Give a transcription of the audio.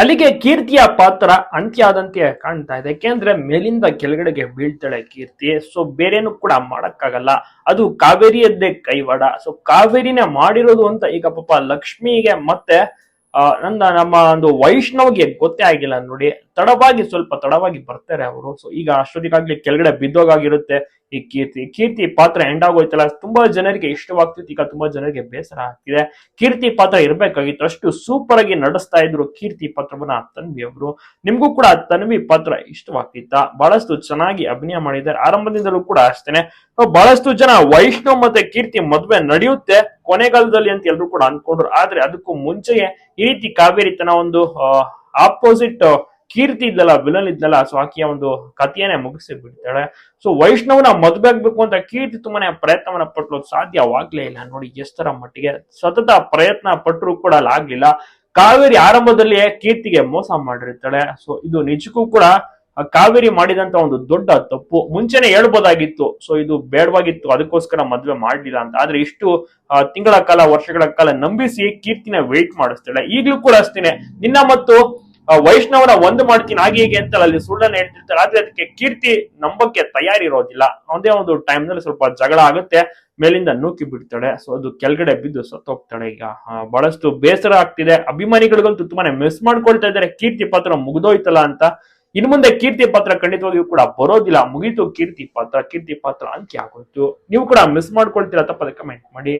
ಅಲ್ಲಿಗೆ ಕೀರ್ತಿಯ ಪಾತ್ರ ಅಂತ್ಯ ಆದಂತೆ ಕಾಣ್ತಾ ಇದೆ. ಯಾಕೆಂದ್ರೆ ಮೇಲಿಂದ ಕೆಳಗಡೆಗೆ ಬೀಳ್ತಾಳೆ ಕೀರ್ತಿ. ಸೊ ಬೇರೇನು ಕೂಡ ಮಾಡಕ್ಕಾಗಲ್ಲ. ಅದು ಕಾವೇರಿಯದ್ದೇ ಕೈವಾಡ. ಸೊ ಕಾವೇರಿನೇ ಮಾಡಿರೋದು ಅಂತ ಈಗ ಪಾಪ ಲಕ್ಷ್ಮಿಗೆ ಮತ್ತೆ ನನ್ನ ನಮ್ಮ ಒಂದು ವೈಷ್ಣವ್ಗೆ ಗೊತ್ತೇ ಆಗಿಲ್ಲ ನೋಡಿ. ತಡವಾಗಿ ಸ್ವಲ್ಪ ತಡವಾಗಿ ಬರ್ತಾರೆ ಅವರು. ಸೊ ಈಗ ಅಷ್ಟೊತ್ತಿಗಾಗ್ಲಿ ಕೆಳಗಡೆ ಬಿದ್ದೋಗಾಗಿರುತ್ತೆ. ಈ ಕೀರ್ತಿ ಕೀರ್ತಿ ಪಾತ್ರ ಎಂಡ್ ಆಗೋಯ್ತಲ್ಲ. ತುಂಬಾ ಜನರಿಗೆ ಇಷ್ಟವಾಗ್ತಿತ್ತು. ಈಗ ತುಂಬಾ ಜನರಿಗೆ ಬೇಸರ ಆಗ್ತಿದೆ. ಕೀರ್ತಿ ಪಾತ್ರ ಇರ್ಬೇಕಾಗಿತ್ತು. ಅಷ್ಟು ಸೂಪರ್ ಆಗಿ ನಡೆಸ್ತಾ ಇದ್ರು ಕೀರ್ತಿ ಪಾತ್ರವನ್ನ ತನ್ವಿ ಅವರು. ನಿಮ್ಗೂ ಕೂಡ ತನ್ವಿ ಪಾತ್ರ ಇಷ್ಟವಾಗ್ತಿತ್ತ? ಬಹಳಷ್ಟು ಚೆನ್ನಾಗಿ ಅಭಿನಯ ಮಾಡಿದ್ದಾರೆ. ಆರಂಭದಿಂದಲೂ ಕೂಡ ಅಷ್ಟೇನೆ. ಬಹಳಷ್ಟು ಜನ ವೈಷ್ಣವ್ ಮತ್ತೆ ಕೀರ್ತಿ ಮದ್ವೆ ನಡೆಯುತ್ತೆ. ಕೊನೆಗಾಲದಲ್ಲಿ ಅಂತ ಎಲ್ರು ಕೂಡ ಅನ್ಕೊಂಡ್ರು. ಆದ್ರೆ ಅದಕ್ಕೂ ಮುಂಚೆಯೇ ಈ ರೀತಿ ಕಾವೇರಿ ತನ್ನ ಒಂದು ಆಪೋಸಿಟ್ ಕೀರ್ತಿ ಇದ್ದಲ್ಲ ವಿಲನ್ ಇದ್ನಲ್ಲ ಸೊ ಆಕೆಯ ಒಂದು ಕಥೆಯನ್ನೇ ಮುಗಿಸಿ ಬಿಡ್ತಾಳೆ. ಸೊ ವೈಷ್ಣವನ ಮದುವೆ ಆಗ್ಬೇಕು ಅಂತ ಕೀರ್ತಿ ತುಂಬಾನೇ ಪ್ರಯತ್ನವನ್ನ ಅದು ಸಾಧ್ಯವಾಗ್ಲೇ ಇಲ್ಲ. ನೋಡಿ ಎಷ್ಟರ ಮಟ್ಟಿಗೆ ಸತತ ಪ್ರಯತ್ನ ಪಟ್ಟರು ಕೂಡ ಅಲ್ಲಿ ಆಗ್ಲಿಲ್ಲ ಕಾವೇರಿ ಆರಂಭದಲ್ಲಿಯೇ ಕೀರ್ತಿಗೆ ಮೋಸ ಮಾಡಿರ್ತಾಳೆ. ಸೊ ಇದು ನಿಜಕ್ಕೂ ಕೂಡ ಕಾವೇರಿ ಮಾಡಿದಂತ ಒಂದು ದೊಡ್ಡ ತಪ್ಪು. ಮುಂಚೆನೆ ಹೇಳ್ಬೋದಾಗಿತ್ತು. ಸೊ ಇದು ಬೇಡವಾಗಿತ್ತು. ಅದಕ್ಕೋಸ್ಕರ ಮದ್ವೆ ಮಾಡಲಿಲ್ಲ ಅಂತ. ಆದ್ರೆ ಇಷ್ಟು ತಿಂಗಳ ಕಾಲ, ವರ್ಷಗಳ ಕಾಲ ನಂಬಿಸಿ ಕೀರ್ತಿನ ವೇಟ್ ಮಾಡಿಸ್ತಾಳೆ ಈಗ್ಲೂ ಕೂಡ ಅಷ್ಟೇನೆ. ನಿನ್ನ ಮತ್ತು ವೈಷ್ಣವರ ಒಂದು ಮಾಡ್ತೀನಿ. ಹಾಗೆ ಹೀಗೆ ಅಂತ ಅಲ್ಲಿ ಸುಳ್ಳನ್ನ ಹೇಳ್ತಿರ್ತಾರೆ. ಆದ್ರೆ ಅದಕ್ಕೆ ಕೀರ್ತಿ ನಂಬಕ್ಕೆ ತಯಾರಿರೋದಿಲ್ಲ. ಒಂದೇ ಒಂದು ಟೈಮ್ನಲ್ಲಿ ಸ್ವಲ್ಪ ಜಗಳ ಆಗುತ್ತೆ. ಮೇಲಿಂದ ನೂಕಿ ಬಿಡ್ತಾಳೆ. ಸೊ ಅದು ಕೆಳಗಡೆ ಬಿದ್ದು ಸತ್ತೋಗ್ತಾಳೆ ಈಗ. ಬಹಳಷ್ಟು ಬೇಸರ ಆಗ್ತಿದೆ. ಅಭಿಮಾನಿಗಳಿಗಂತೂ ತುಂಬಾನೇ ಮಿಸ್ ಮಾಡ್ಕೊಳ್ತಾ ಇದ್ದಾರೆ. ಕೀರ್ತಿ ಪಾತ್ರ ಮುಗ್ದೋಯ್ತಲ್ಲ ಅಂತ. ಇನ್ನು ಮುಂದೆ ಕೀರ್ತಿ ಪಾತ್ರ ಖಂಡಿತವಾಗಿಯೂ ಕೂಡ ಬರೋದಿಲ್ಲ, ಮುಗೀತು ಕೀರ್ತಿ ಪಾತ್ರ ಕೀರ್ತಿ ಪಾತ್ರ ಅಂತ್ಯ ಆಗೋಯ್ತು. ನೀವು ಕೂಡ ಮಿಸ್ ಮಾಡ್ಕೊಳ್ತೀರಾ ತಪ್ಪದೆ ಕಮೆಂಟ್ ಮಾಡಿ.